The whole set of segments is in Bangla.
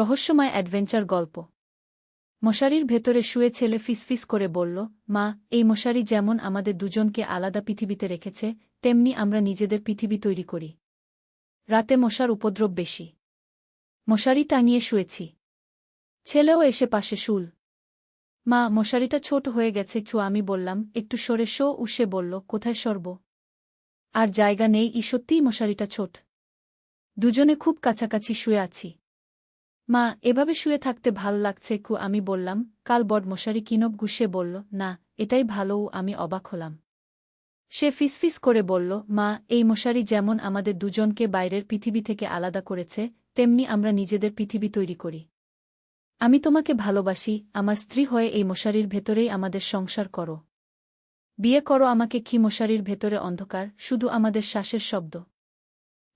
রহস্যময় অ্যাডভেঞ্চার গল্প। মশারির ভেতরে শুয়ে ছেলে ফিসফিস করে বলল, মা, এই মশারি যেমন আমাদের দুজনকে আলাদা পৃথিবীতে রেখেছে, তেমনি আমরা নিজেদের পৃথিবী তৈরি করি। রাতে মশার উপদ্রব বেশি। মশারি টাঙিয়ে শুয়েছি। ছেলেও এসে পাশে শুল। মা, মশারিটা ছোট হয়ে গেছে কেউ আমি বললাম, একটু সরে শো। উসে বলল, কোথায় সরব? আর জায়গা নেই, ই সত্যিই মশারিটা ছোট। দুজনে খুব কাছাকাছি শুয়ে আছি। মা, এভাবে শুয়ে থাকতে ভালো লাগছে কু, আমি বললাম। কাল বড মশারি কিনব গুষে বলল। না, এটাই ভালোও আমি অবাক হলাম। সে ফিসফিস করে বলল, মা, এই মশারি যেমন আমাদের দুজনকে বাইরের পৃথিবী থেকে আলাদা করেছে, তেমনি আমরা নিজেদের পৃথিবী তৈরি করি। আমি তোমাকে ভালোবাসি, আমার স্ত্রী হয়ে এই মশারির ভেতরেই আমাদের সংসার করো। বিয়ে করো আমাকে, কি মশারির ভেতরে অন্ধকার, শুধু আমাদের শ্বাসের শব্দ।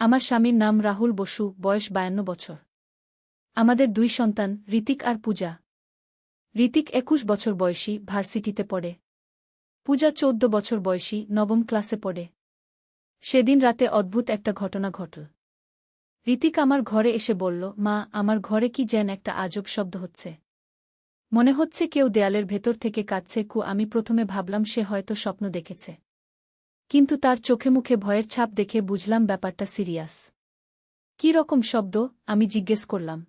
আমার স্বামীর নাম রাহুল বসু, বয়স বায়ান্ন বছর। আমাদের দুই সন্তান, ঋতিক আর পূজা। ঋতিক একুশ বছর বয়সী, ভার্সিটিতে পড়ে। পূজা চৌদ্দ বছর বয়সী, নবম ক্লাসে পড়ে। সেদিন রাতে অদ্ভুত একটা ঘটনা ঘটল। ঋতিক আমার ঘরে এসে বলল, মা, আমার ঘরে কি যেন একটা আজব শব্দ হচ্ছে। মনে হচ্ছে কেউ দেয়ালের ভেতর থেকে কাঁদছে কু, আমি প্রথমে ভাবলাম সে হয়তো স্বপ্ন দেখেছে। কিন্তু তার চোখে মুখে ভয়ের ছাপ দেখে বুঝলাম ব্যাপারটা সিরিয়াস। কি রকম শব্দ, আমি জিজ্ঞেস করলাম।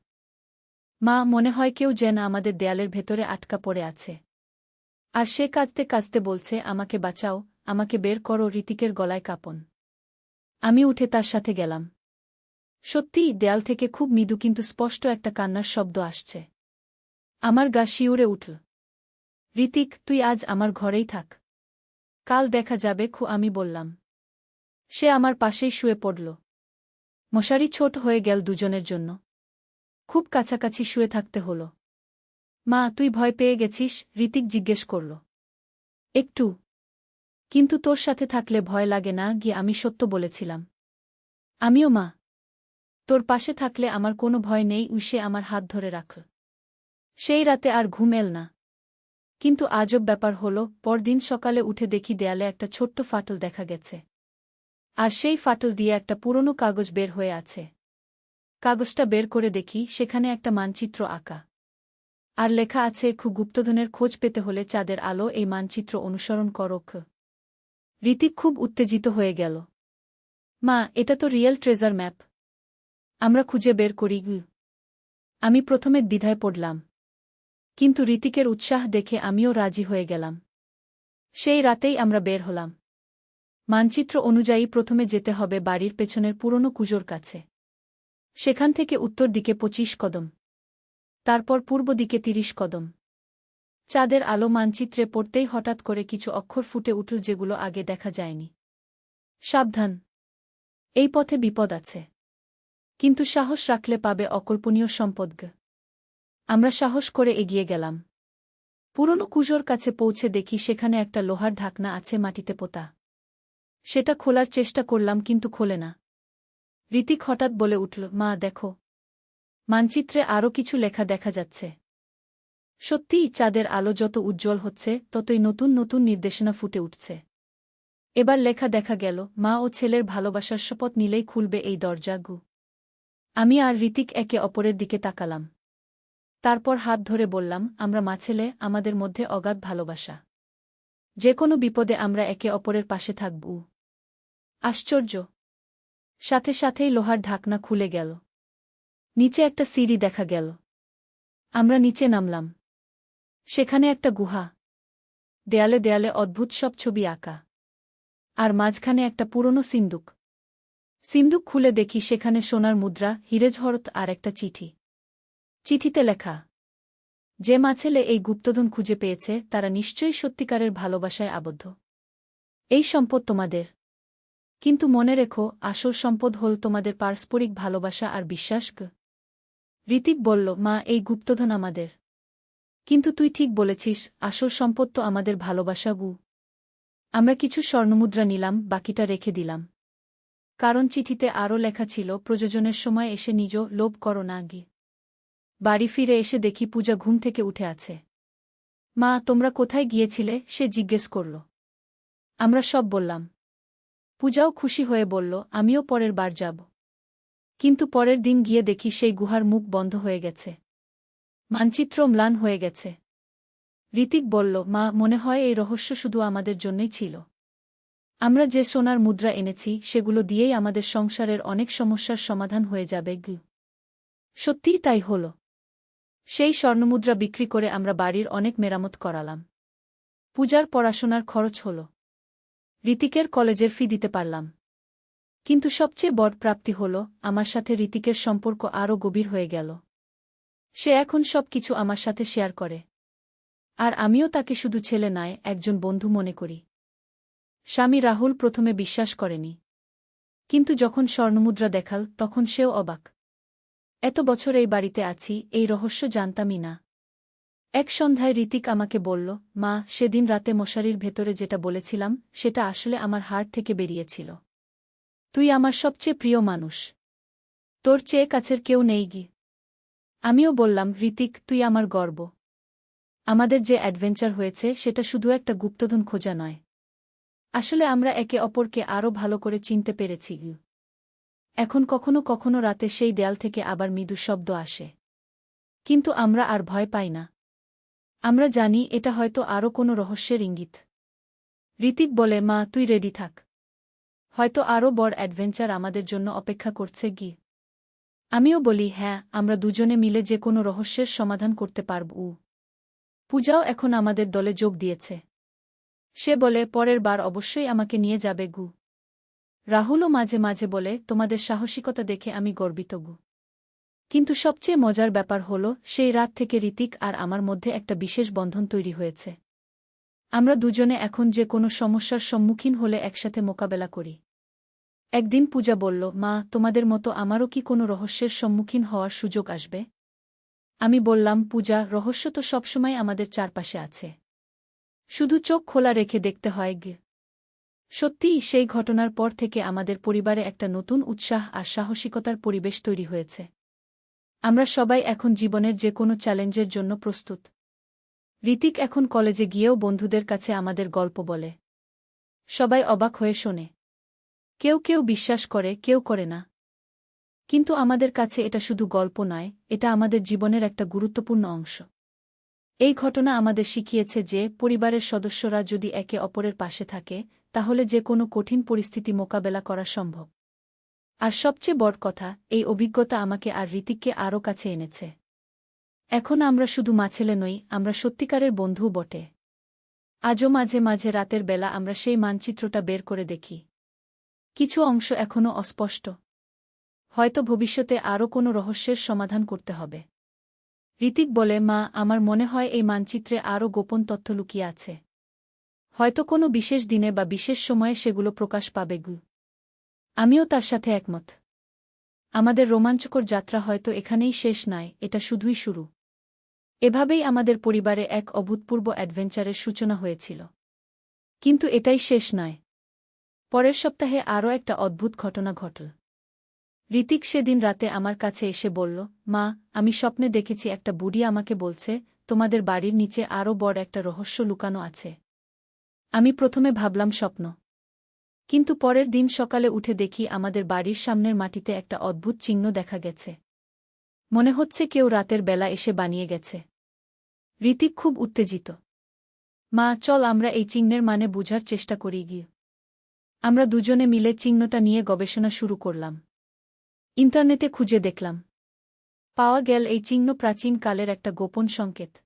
মা, মনে হয় কেউ যেন আমাদের দেয়ালের ভেতরে আটকা পড়ে আছে। আর সে কাঁদতে কাঁদতে বলছে, আমাকে বাঁচাও, আমাকে বের করো, ঋতিকের গলায় কাপন। আমি উঠে তার সাথে গেলাম। সত্যিই দেয়াল থেকে খুব মৃদু কিন্তু স্পষ্ট একটা কান্নার শব্দ আসছে। আমার গা শিউরে উঠল। ঋতিক, তুই আজ আমার ঘরেই থাক। কাল দেখা যাবে খু, আমি বললাম। সে আমার পাশেই শুয়ে পড়ল। মশারি ছোট হয়ে গেল দুজনের জন্য। খুব কাছাকাছি শুয়ে থাকতে হল। মা, তুই ভয় পেয়ে গেছিস, ঋতিক জিজ্ঞেস করল। একটু। কিন্তু তোর সাথে থাকলে ভয় লাগে না, গিয়ে আমি সত্য বলেছিলাম। আমিও, মা। তোর পাশে থাকলে আমার কোনো ভয় নেই উসে আমার হাত ধরে রাখল। সেই রাতে আর ঘুম এল না। কিন্তু আজব ব্যাপার হল, পরদিন সকালে উঠে দেখি দেয়ালে একটা ছোট্ট ফাটল দেখা গেছে। আর সেই ফাটল দিয়ে একটা পুরনো কাগজ বের হয়ে আছে। কাগজটা বের করে দেখি, সেখানে একটা মানচিত্র আঁকা। আর লেখা আছে খু গুপ্তধনের খোঁজ পেতে হলে চাঁদের আলো এই মানচিত্র অনুসরণ করক ঋতিক খুব উত্তেজিত হয়ে গেল। মা, এটা তো রিয়েল ট্রেজার ম্যাপ। আমরা খুঁজে বের করি আমি প্রথমে দ্বিধায় পড়লাম। কিন্তু ঋতিকের উৎসাহ দেখে আমিও রাজি হয়ে গেলাম। সেই রাতেই আমরা বের হলাম। মানচিত্র অনুযায়ী প্রথমে যেতে হবে বাড়ির পেছনের পুরনো কুজোর কাছে। সেখান থেকে উত্তর দিকে পঁচিশ কদম। তারপর পূর্ব দিকে তিরিশ কদম। চাঁদের আলো মানচিত্রে পড়তেই হঠাৎ করে কিছু অক্ষর ফুটে উঠল যেগুলো আগে দেখা যায়নি। সাবধান। এই পথে বিপদ আছে। কিন্তু সাহস রাখলে পাবে অকল্পনীয় সম্পদগ আমরা সাহস করে এগিয়ে গেলাম। পুরনো কুজোর কাছে পৌঁছে দেখি সেখানে একটা লোহার ঢাকনা আছে মাটিতে পোতা। সেটা খোলার চেষ্টা করলাম কিন্তু খোলে না। ঋতিক হঠাৎ বলে উঠল, মা, দেখো। মানচিত্রে আরও কিছু লেখা দেখা যাচ্ছে। সত্যিই চাঁদের আলো যত উজ্জ্বল হচ্ছে, ততই নতুন নতুন নির্দেশনা ফুটে উঠছে। এবার লেখা দেখা গেল, মা ও ছেলের ভালোবাসার শপথ নিলেই খুলবে এই দরজা গু। আমি আর ঋতিক একে অপরের দিকে তাকালাম। তারপর হাত ধরে বললাম, আমরা মাছেলে আমাদের মধ্যে অগাধ ভালোবাসা। যে কোনো বিপদে আমরা একে অপরের পাশে থাকব। আশ্চর্য। সাথে সাথেই লোহার ঢাকনা খুলে গেল। নিচে একটা সিঁড়ি দেখা গেল। আমরা নিচে নামলাম। সেখানে একটা গুহা। দেয়ালে দেয়ালে অদ্ভুত সব ছবি আঁকা। আর মাঝখানে একটা পুরনো সিন্দুক। সিন্দুক খুলে দেখি সেখানে সোনার মুদ্রা হিরেজ হিরেজহরত আর একটা চিঠি। চিঠিতে লেখা, যে মাছেলে এই গুপ্তধন খুঁজে পেয়েছে, তারা নিশ্চয়ই সত্যিকারের ভালোবাসায় আবদ্ধ। এই সম্পদ তোমাদের। কিন্তু মনে রেখো, আসল সম্পদ হল তোমাদের পারস্পরিক ভালোবাসা আর বিশ্বাস ঋতিক বলল, মা, এই গুপ্তধন আমাদের। কিন্তু তুই ঠিক বলেছিস, আসল সম্পদ তো আমাদের ভালোবাসা গু। আমরা কিছু স্বর্ণমুদ্রা নিলাম, বাকিটা রেখে দিলাম। কারণ চিঠিতে আরও লেখা ছিল, প্রযোজনের সময় এসে নিজ লোভ করো না গি। বাড়ি ফিরে এসে দেখি পূজা ঘুম থেকে উঠে আছে। মা, তোমরা কোথায় গিয়েছিলে? সে জিজ্ঞেস করল। আমরা সব বললাম। পূজাও খুশি হয়ে বলল, আমিও পরের বার যাব। কিন্তু পরের দিন গিয়ে দেখি সেই গুহার মুখ বন্ধ হয়ে গেছে। মানচিত্র ম্লান হয়ে গেছে। ঋতিক বলল, মা, মনে হয় এই রহস্য শুধু আমাদের জন্যই ছিল। আমরা যে সোনার মুদ্রা এনেছি, সেগুলো দিয়েই আমাদের সংসারের অনেক সমস্যার সমাধান হয়ে যাবে, গু। সত্যিই তাই হল। সেই স্বর্ণমুদ্রা বিক্রি করে আমরা বাড়ির অনেক মেরামত করালাম। পূজার পড়াশোনার খরচ হল। ঋতিকের কলেজের ফি দিতে পারলাম। কিন্তু সবচেয়ে বড় প্রাপ্তি হল, আমার সাথে ঋতিকের সম্পর্ক আরও গভীর হয়ে গেল। সে এখন সব কিছু আমার সাথে শেয়ার করে। আর আমিও তাকে শুধু ছেলে নয়, একজন বন্ধু মনে করি। স্বামী রাহুল প্রথমে বিশ্বাস করেনি। কিন্তু যখন স্বর্ণমুদ্রা দেখাল, তখন সেও অবাক। এত বছর এই বাড়িতে আছি, এই রহস্য জানতামই না। এক সন্ধ্যায় ঋতিক আমাকে বলল, মা, সেদিন রাতে মশারির ভেতরে যেটা বলেছিলাম, সেটা আসলে আমার হাড় থেকে বেরিয়েছিল। তুই আমার সবচেয়ে প্রিয় মানুষ। তোর চেয়ে কাছের কেউ নেই গি। আমিও বললাম, ঋতিক, তুই আমার গর্ব। আমাদের যে অ্যাডভেঞ্চার হয়েছে, সেটা শুধু একটা গুপ্তধন খোঁজা নয়। আসলে আমরা একে অপরকে আরও ভালো করে চিনতে পেরেছি এখন কখনো কখনো রাতে সেই দেয়াল থেকে আবার মৃদু শব্দ আসে। কিন্তু আমরা আর ভয় পাই না। আমরা জানি এটা হয়তো আরও কোনো রহস্যের ইঙ্গিত। ঋতিক বলে, মা, তুই রেডি থাক। হয়তো আরও বড় অ্যাডভেঞ্চার আমাদের জন্য অপেক্ষা করছে গি। আমিও বলি হ্যাঁ আমরা দুজনে মিলে যে কোনো রহস্যের সমাধান করতে পারব। উ। পূজাও এখন আমাদের দলে যোগ দিয়েছে। সে বলে, পরের বার অবশ্যই আমাকে নিয়ে যাবে গু। রাহুলও মাঝে মাঝে বলে, তোমাদের সাহসিকতা দেখে আমি গর্বিত গু। কিন্তু সবচেয়ে মজার ব্যাপার হল, সেই রাত থেকে ঋতিক আর আমার মধ্যে একটা বিশেষ বন্ধন তৈরি হয়েছে। আমরা দুজনে এখন যে কোনো সমস্যার সম্মুখীন হলে একসাথে মোকাবেলা করি। একদিন পূজা বলল, মা, তোমাদের মতো আমারও কি কোনো রহস্যের সম্মুখীন হওয়ার সুযোগ আসবে? আমি বললাম, পূজা, রহস্য তো সবসময় আমাদের চারপাশে আছে। শুধু চোখ খোলা রেখে দেখতে হয় গে সত্যিই সেই ঘটনার পর থেকে আমাদের পরিবারে একটা নতুন উৎসাহ আর সাহসিকতার পরিবেশ তৈরি হয়েছে। আমরা সবাই এখন জীবনের যে কোনো চ্যালেঞ্জের জন্য প্রস্তুত। ঋতিক এখন কলেজে গিয়েও বন্ধুদের কাছে আমাদের গল্প বলে। সবাই অবাক হয়ে শোনে। কেউ কেউ বিশ্বাস করে, কেউ করে না। কিন্তু আমাদের কাছে এটা শুধু গল্প নয়, এটা আমাদের জীবনের একটা গুরুত্বপূর্ণ অংশ। এই ঘটনা আমাদের শিখিয়েছে যে পরিবারের সদস্যরা যদি একে অপরের পাশে থাকে তাহলে যে কোনো কঠিন পরিস্থিতি মোকাবেলা করা সম্ভব। আর সবচেয়ে বড় কথা, এই অভিজ্ঞতা আমাকে আর ঋতিককে আরও কাছে এনেছে। এখন আমরা শুধু মাছেলে নই, আমরা সত্যিকারের বন্ধুও বটে। আজও মাঝে মাঝে রাতের বেলা আমরা সেই মানচিত্রটা বের করে দেখি। কিছু অংশ এখনও অস্পষ্ট। হয়তো ভবিষ্যতে আরও কোনো রহস্যের সমাধান করতে হবে। ঋতিক বলে, মা, আমার মনে হয় এই মানচিত্রে আরও গোপন তথ্য লুকিয়ে আছে। হয়তো কোনো বিশেষ দিনে বা বিশেষ সময়ে সেগুলো প্রকাশ পাবে গু। আমিও তার সাথে একমত। আমাদের রোমাঞ্চকর যাত্রা হয়তো এখানেই শেষ নয় এটা শুধুই শুরু। এভাবেই আমাদের পরিবারে এক অভূতপূর্ব অ্যাডভেঞ্চারের সূচনা হয়েছিল। কিন্তু এটাই শেষ নয়। পরের সপ্তাহে আরও একটা অদ্ভুত ঘটনা ঘটল। ঋতিক সেদিন রাতে আমার কাছে এসে বলল, মা, আমি স্বপ্নে দেখেছি একটা বুড়ি আমাকে বলছে, তোমাদের বাড়ির নিচে আরও বড় একটা রহস্য লুকানো আছে। আমি প্রথমে ভাবলাম স্বপ্ন। কিন্তু পরের দিন সকালে উঠে দেখি আমাদের বাড়ির সামনের মাটিতে একটা অদ্ভুত চিহ্ন দেখা গেছে। মনে হচ্ছে কেউ রাতের বেলা এসে বানিয়ে গেছে। ঋতিক খুব উত্তেজিত। মা, চল আমরা এই চিহ্নের মানে বুঝার চেষ্টা করি গিয়ে। আমরা দুজনে মিলে চিহ্নটা নিয়ে গবেষণা শুরু করলাম। ইন্টারনেটে খুঁজে দেখলাম। পাওয়া গেল এই চিহ্ন প্রাচীন কালের একটা গোপন সংকেত।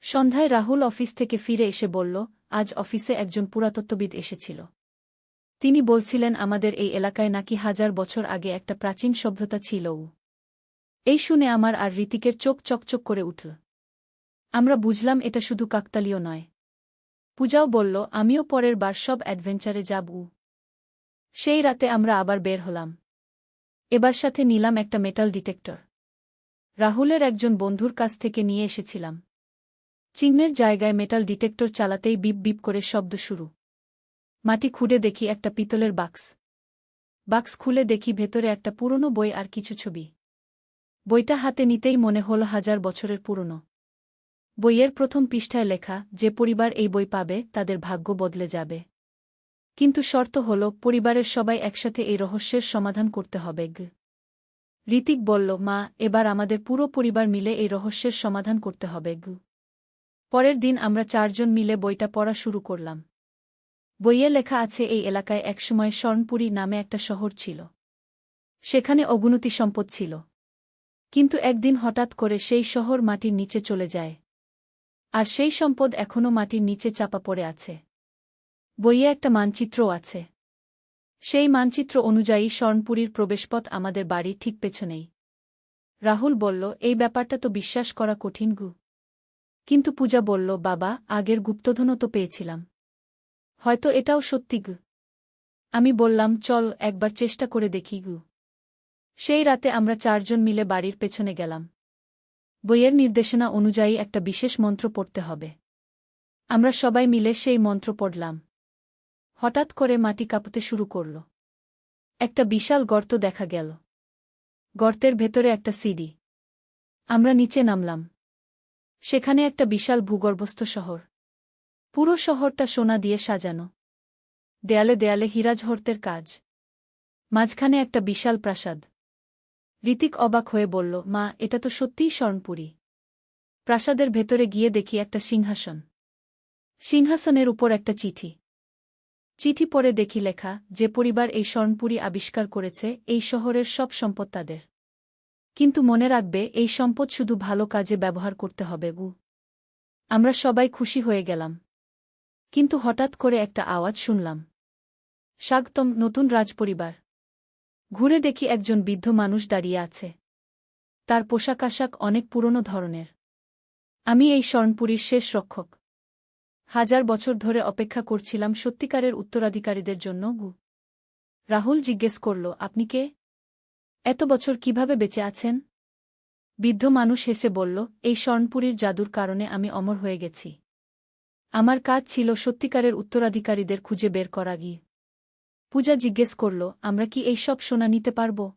সন্ধ্যায় রাহুল অফিস থেকে ফিরে এসে বলল আজ অফিসে একজন পুরাতত্ত্ববিদ এসেছিল। তিনি বলছিলেন, আমাদের এই এলাকায় নাকি হাজার বছর আগে একটা প্রাচীন সভ্যতা ছিলও এই শুনে আমার আর ঋতিকের চোখ চকচক করে উঠল। আমরা বুঝলাম এটা শুধু কাকতালীয় নয়। পূজাও বলল, আমিও পরের বার সব অ্যাডভেঞ্চারে যাব সেই রাতে আমরা আবার বের হলাম। এবার সাথে নিলাম একটা মেটাল ডিটেক্টর। রাহুলের একজন বন্ধুর কাছ থেকে নিয়ে এসেছিলাম। চিহ্নের জায়গায় মেটাল ডিটেক্টর চালাতেই বিপ বিপ করে শব্দ শুরু। মাটি খুঁড়ে দেখি একটা পিতলের বাক্স। বাক্স খুলে দেখি ভেতরে একটা পুরনো বই আর কিছু ছবি। বইটা হাতে নিতেই মনে হল হাজার বছরের পুরনো। বইয়ের প্রথম পৃষ্ঠায় লেখা, যে পরিবার এই বই পাবে, তাদের ভাগ্য বদলে যাবে। কিন্তু শর্ত হল, পরিবারের সবাই একসাথে এই রহস্যের সমাধান করতে হবে, গ। ঋতিক বলল, মা, এবার আমাদের পুরো পরিবার মিলে এই রহস্যের সমাধান করতে হবে, গু। পরের দিন আমরা চারজন মিলে বইটা পড়া শুরু করলাম। বইয়ে লেখা আছে, এই এলাকায় একসময় স্বর্ণপুরী নামে একটা শহর ছিল। সেখানে অগুনতি সম্পদ ছিল। কিন্তু একদিন হঠাৎ করে সেই শহর মাটির নিচে চলে যায়। আর সেই সম্পদ এখনও মাটির নিচে চাপা পড়ে আছে। বইয়ে একটা মানচিত্রও আছে। সেই মানচিত্র অনুযায়ী স্বর্ণপুরীর প্রবেশপথ আমাদের বাড়ির ঠিক পেছনেই। রাহুল বলল, এই ব্যাপারটা তো বিশ্বাস করা কঠিন গু। কিন্তু পূজা বলল, বাবা, আগের গুপ্তধনও তো পেয়েছিলাম। হয়তো এটাও সত্যি গু। আমি বললাম, চল, একবার চেষ্টা করে দেখি গু। সেই রাতে আমরা চারজন মিলে বাড়ির পেছনে গেলাম। বইয়ের নির্দেশনা অনুযায়ী একটা বিশেষ মন্ত্র পড়তে হবে। আমরা সবাই মিলে সেই মন্ত্র পড়লাম। হঠাৎ করে মাটি কাঁপতে শুরু করল। একটা বিশাল গর্ত দেখা গেল। গর্তের ভেতরে একটা সিডি। আমরা নিচে নামলাম। সেখানে একটা বিশাল ভূগর্ভস্থ শহর। পুরো শহরটা সোনা দিয়ে সাজানো। দেয়ালে দেয়ালে হীরাজহর্তের কাজ। মাঝখানে একটা বিশাল প্রাসাদ। ঋতিক অবাক হয়ে বলল, মা, এটা তো সত্যিই স্বর্ণপুরী। প্রাসাদের ভেতরে গিয়ে দেখি একটা সিংহাসন। সিংহাসনের উপর একটা চিঠি। চিঠি পড়ে দেখি লেখা, যে পরিবার এই স্বর্ণপুরী আবিষ্কার করেছে, এই শহরের সব সম্পদ তাদের। কিন্তু মনে রাখবে, এই সম্পদ শুধু ভালো কাজে ব্যবহার করতে হবে, গু। আমরা সবাই খুশি হয়ে গেলাম। কিন্তু হঠাৎ করে একটা আওয়াজ শুনলাম। স্বাগতম, নতুন রাজপরিবার। ঘুরে দেখি একজন বৃদ্ধ মানুষ দাঁড়িয়ে আছে। তার পোশাক আশাক অনেক পুরনো ধরনের। আমি এই স্বর্ণপুরীর শেষ রক্ষক। হাজার বছর ধরে অপেক্ষা করছিলাম সত্যিকারের উত্তরাধিকারীদের জন্য, গু। রাহুল জিজ্ঞেস করল, আপনি কে? এত বছর কীভাবে বেঁচে আছেন? বৃদ্ধ মানুষ হেসে বলল, এই স্বর্ণপুরীর জাদুর কারণে আমি অমর হয়ে গেছি। আমার কাজ ছিল সত্যিকারের উত্তরাধিকারীদের খুঁজে বের করা গিয়ে। পূজা জিজ্ঞেস করল, আমরা কি এই সব সোনা নিতে পারব?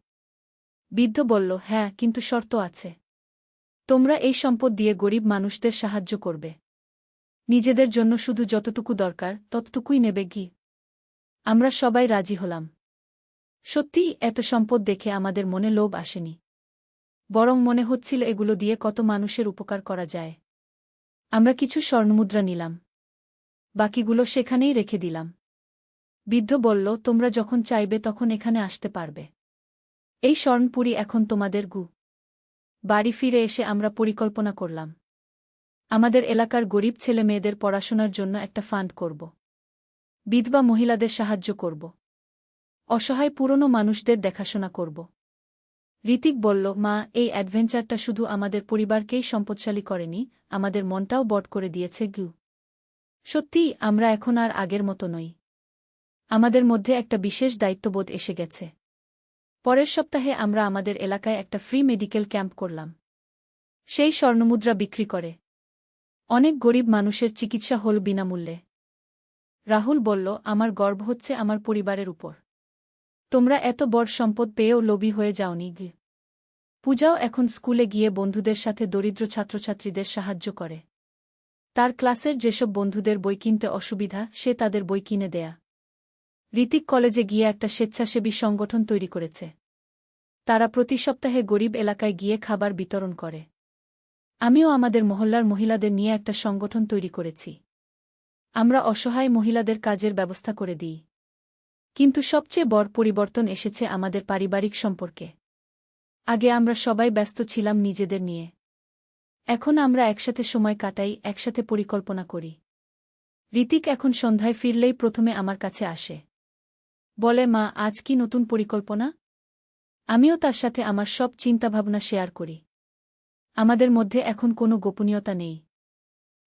বৃদ্ধ বলল হ্যাঁ কিন্তু শর্ত আছে। তোমরা এই সম্পদ দিয়ে গরিব মানুষদের সাহায্য করবে। নিজেদের জন্য শুধু যতটুকু দরকার, ততটুকুই নেবে গি আমরা সবাই রাজি হলাম। সত্যিই এত সম্পদ দেখে আমাদের মনে লোভ আসেনি। বরং মনে হচ্ছিল এগুলো দিয়ে কত মানুষের উপকার করা যায়। আমরা কিছু স্বর্ণমুদ্রা নিলাম। বাকিগুলো সেখানেই রেখে দিলাম। বৃদ্ধ বলল, তোমরা যখন চাইবে তখন এখানে আসতে পারবে। এই স্বর্ণপুরী এখন তোমাদের গু। বাড়ি ফিরে এসে আমরা পরিকল্পনা করলাম। আমাদের এলাকার গরিব ছেলে মেয়েদের পড়াশোনার জন্য একটা ফান্ড করব। বিধবা মহিলাদের সাহায্য করব। অসহায় পুরনো মানুষদের দেখাশোনা করব। ঋতিক বলল, মা, এই অ্যাডভেঞ্চারটা শুধু আমাদের পরিবারকেই সম্পদশালী করেনি, আমাদের মনটাও বট করে দিয়েছে গু সত্যিই, আমরা এখন আর আগের মতো নই। আমাদের মধ্যে একটা বিশেষ দায়িত্ববোধ এসে গেছে। পরের সপ্তাহে আমরা আমাদের এলাকায় একটা ফ্রি মেডিকেল ক্যাম্প করলাম। সেই স্বর্ণমুদ্রা বিক্রি করে। অনেক গরিব মানুষের চিকিৎসা হল বিনামূল্যে। রাহুল বলল, আমার গর্ব হচ্ছে আমার পরিবারের উপর। তোমরা এত বড় সম্পদ পেয়েও লোভী হয়ে যাওনি গে পূজাও এখন স্কুলে গিয়ে বন্ধুদের সাথে দরিদ্র ছাত্রছাত্রীদের সাহায্য করে। তার ক্লাসের যেসব বন্ধুদের বই কিনতে অসুবিধা, সে তাদের বই কিনে দেয়া। ঋতিক কলেজে গিয়ে একটা স্বেচ্ছাসেবী সংগঠন তৈরি করেছে। তারা প্রতি সপ্তাহে গরিব এলাকায় গিয়ে খাবার বিতরণ করে। আমিও আমাদের মহল্লার মহিলাদের নিয়ে একটা সংগঠন তৈরি করেছি। আমরা অসহায় মহিলাদের কাজের ব্যবস্থা করে দিই। কিন্তু সবচেয়ে বড় পরিবর্তন এসেছে আমাদের পারিবারিক সম্পর্কে। আগে আমরা সবাই ব্যস্ত ছিলাম নিজেদের নিয়ে। এখন আমরা একসাথে সময় কাটাই, একসাথে পরিকল্পনা করি। ঋতিক এখন সন্ধ্যায় ফিরলেই প্রথমে আমার কাছে আসে। বলে, মা, আজ কি নতুন পরিকল্পনা? আমিও তার সাথে আমার সব চিন্তাভাবনা শেয়ার করি। আমাদের মধ্যে এখন কোনো গোপনীয়তা নেই।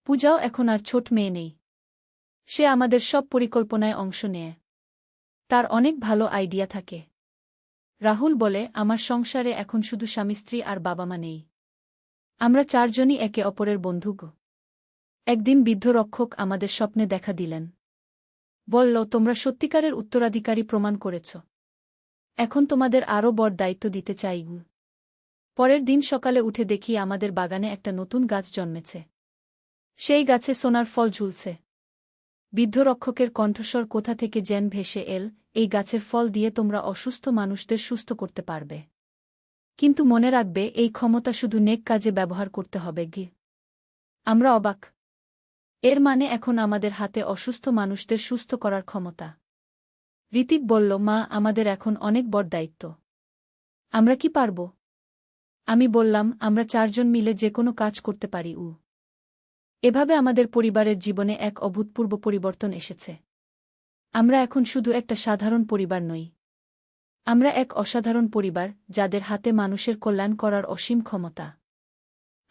পূজাও এখন আর ছোট মেয়ে নেই। সে আমাদের সব পরিকল্পনায় অংশ নেয়। তার অনেক ভালো আইডিয়া থাকে। রাহুল বলে, আমার সংসারে এখন শুধু স্বামী, স্ত্রী আর বাবা মা নেই। আমরা চারজনই একে অপরের বন্ধু একদিন বৃদ্ধ রক্ষক আমাদের স্বপ্নে দেখা দিলেন। বলল, তোমরা সত্যিকারের উত্তরাধিকারী প্রমাণ করেছ। এখন তোমাদের আরও বড় দায়িত্ব দিতে চাই। পরের দিন সকালে উঠে দেখি আমাদের বাগানে একটা নতুন গাছ জন্মেছে। সেই গাছে সোনার ফল ঝুলছে। বৃদ্ধ রক্ষকের কণ্ঠস্বর কোথা থেকে জেন ভেসে এল এই গাছের ফল দিয়ে তোমরা অসুস্থ মানুষদের সুস্থ করতে পারবে। কিন্তু মনে রাখবে, এই ক্ষমতা শুধু নেক কাজে ব্যবহার করতে হবে গি আমরা অবাক। এর মানে এখন আমাদের হাতে অসুস্থ মানুষদের সুস্থ করার ক্ষমতা। ঋতিক বলল, মা, আমাদের এখন অনেক বড় দায়িত্ব। আমরা কি পারব? আমি বললাম, আমরা চারজন মিলে যে কোনো কাজ করতে পারি, উ। এভাবে আমাদের পরিবারের জীবনে এক অভূতপূর্ব পরিবর্তন এসেছে। আমরা এখন শুধু একটা সাধারণ পরিবার নই। আমরা এক অসাধারণ পরিবার, যাদের হাতে মানুষের কল্যাণ করার অসীম ক্ষমতা।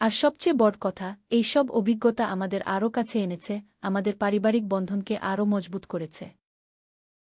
আর সবচেয়ে বড় কথা, এই সব অভিজ্ঞতা আমাদের আরও কাছে এনেছে, আমাদের পারিবারিক বন্ধনকে আরও মজবুত করেছে।